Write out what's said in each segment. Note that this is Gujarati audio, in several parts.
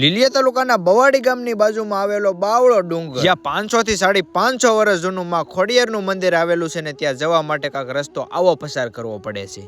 લીલિયા તાલુકાના બવાડી ગામની બાજુમાં આવેલો બાવળો ડુંગર. જ્યાં પાંચસો થી સાડી પાંચસો વર્ષ જૂનું માં ખોડિયારનું મંદિર આવેલું છે ને ત્યાં જવા માટે કાંક રસ્તો આવો પસાર કરવો પડે છે.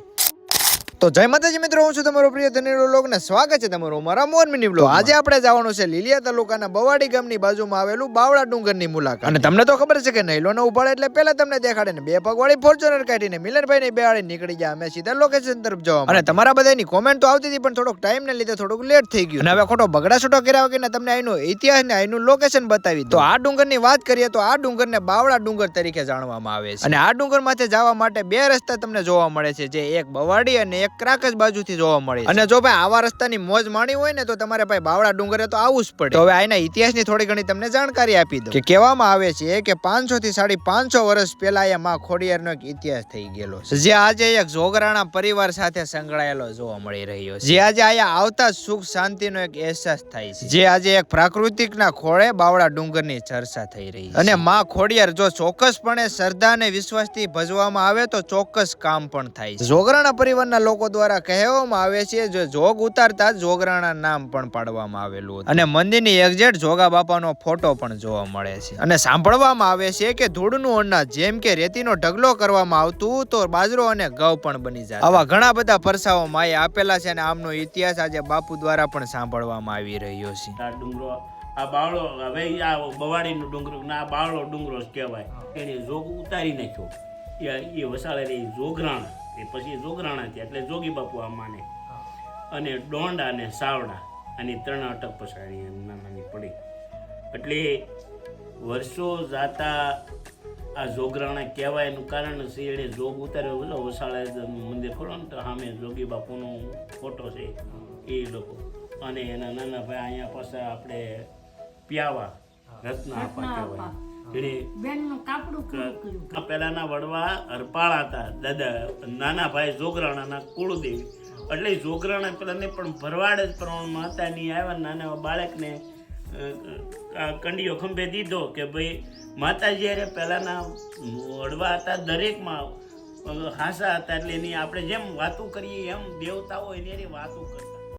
તો જય માતાજી મિત્રો, હું છું તમારો પ્રિય ધનેરો લોક ને સ્વાગત છે તમારું મારા મોર મિની બ્લોગ આજે આપણે જવાનું છે લીલિયા તાલુકાના બવાડી ગામની બાજુમાં આવેલું બાવળા ડુંગરની મુલાકાત. અને તમને તો ખબર છે કે નૈલોને ઉપાડે એટલે પહેલા તમને દેખાડે ને બે પગવાળી ફોર્ચ્યુનર કાઢીને મિલનભાઈ ને બેહાડી નીકળી ગયા અમે સીધા લોકેશન તરફ જવા અને તમારા બધાની કોમેન્ટ તો આવતી હતી, પણ થોડોક ટાઈમ ને લીધે થોડુંક લેટ થઈ ગયું. અને હવે ખોટો બગડા છૂટો કર્યા વગર તમને આનું ઇતિહાસ ને અહીંનું લોકેશન બતાવી તો આ ડુંગરની વાત કરીએ તો આ ડુંગરને બાવળા ડુંગર તરીકે જાણવામાં આવે છે. અને આ ડુંગર માથે જવા માટે બે રસ્તા તમને જોવા મળે છે, જે એક બવાડી અને એક ક્રાકસ બાજુથી જોવા મળે અને જો ભાઈ આવા રસ્તાની મોજ માણી હોય ને તો તમારે ભાઈ બાવળા ડુંગરે તો આવવું જ પડે. તો હવે આના ઇતિહાસની થોડી ઘણી તમને જાણકારી આપી દઉં. કે કહેવામાં આવે છે કે પાંચસો થી સાડી પાંચસો વર્ષ પહેલા અહીંયા માં ખોડિયારનો એક ઇતિહાસ થઈ ગયેલો છે. જે આજે એક જોગરાણા પરિવાર સાથે સંકળાયેલો જોવા મળી રહ્યો છે. જે આજે અહીંયા આવતા સુખ શાંતિનો એક અહેસાસ થાય છે. જે આજે એક પ્રાકૃતિકના ખોળે બાવળા ડુંગરની ચર્ચા થઈ રહી છે. અને માં ખોડિયાર જો ચોક્કસપણે શ્રદ્ધા અને વિશ્વાસથી ભજવામાં આવે તો ચોક્કસ કામ પણ થાય છે. જોગરાણા પરિવારના લોકો દ્વારા કહેવામાં આવે છે, જે જોગ ઉતારતા જોગરાણા નામ પણ પાડવામાં આવેલું અને મંદિરની એક્ઝેટ જોગા બાપાનો ફોટો પણ જોવા મળે છે. અને સાંભળવામાં આવે છે કે ધૂળનું અનાજ જેમ કે રેતીનો ઢગલો કરવામાં આવતું, તો બાજરો અને ઘઉં પણ બની જાય આવા ઘણા બધા પરસાઓ માએ આપેલા છે અને આમનો ઇતિહાસ આજે બાપુ દ્વારા પણ સાંભળવામાં આવી રહ્યો છે. આ બાવળો, હવે આ બવાડીનો ડુંગરો, ના બાવળો ડુંગરો કહેવાય. એને જોગ ઉતારી નાખ્યો. એ એ વસાડે એ જોગરાણા. એ પછી જોગરાણા થયા એટલે જોગી બાપુ આ માને. અને ડોંડા અને સાવડા અને ત્રણ અટક પસારી એમ નાનાની પડી. એટલે વર્ષો જાતા આ જોગરાણા કહેવાય એનું કારણ છે એણે જોગ ઉતાર્યો. બોલો વસાળા મંદિર ખોલો ને તો સામે જોગી બાપુનો ફોટો છે. એ લોકો. અને એના નાના ભાઈ અહીંયા પાસે આપણે પ્યાવા રત્ન આપા કહેવાય. એણે બેનનું કાપડું પહેલાના વડવા હરપાળ હતા દાદા નાના ભાઈ જોગરાણાના કુળદેવી. એટલે જોગરાણા પેલાને પણ ભરવાડ જ પ્રમાણમાં હતા ની આવ્યા નાના બાળકને અ, ખંભે દીધો કે ભાઈ માતાજી અરે પહેલાના વડવા હતા દરેકમાં હાસા હતા એટલે એની આપણે જેમ વાતો કરીએ એમ દેવતાઓ એની વાતો કરીએ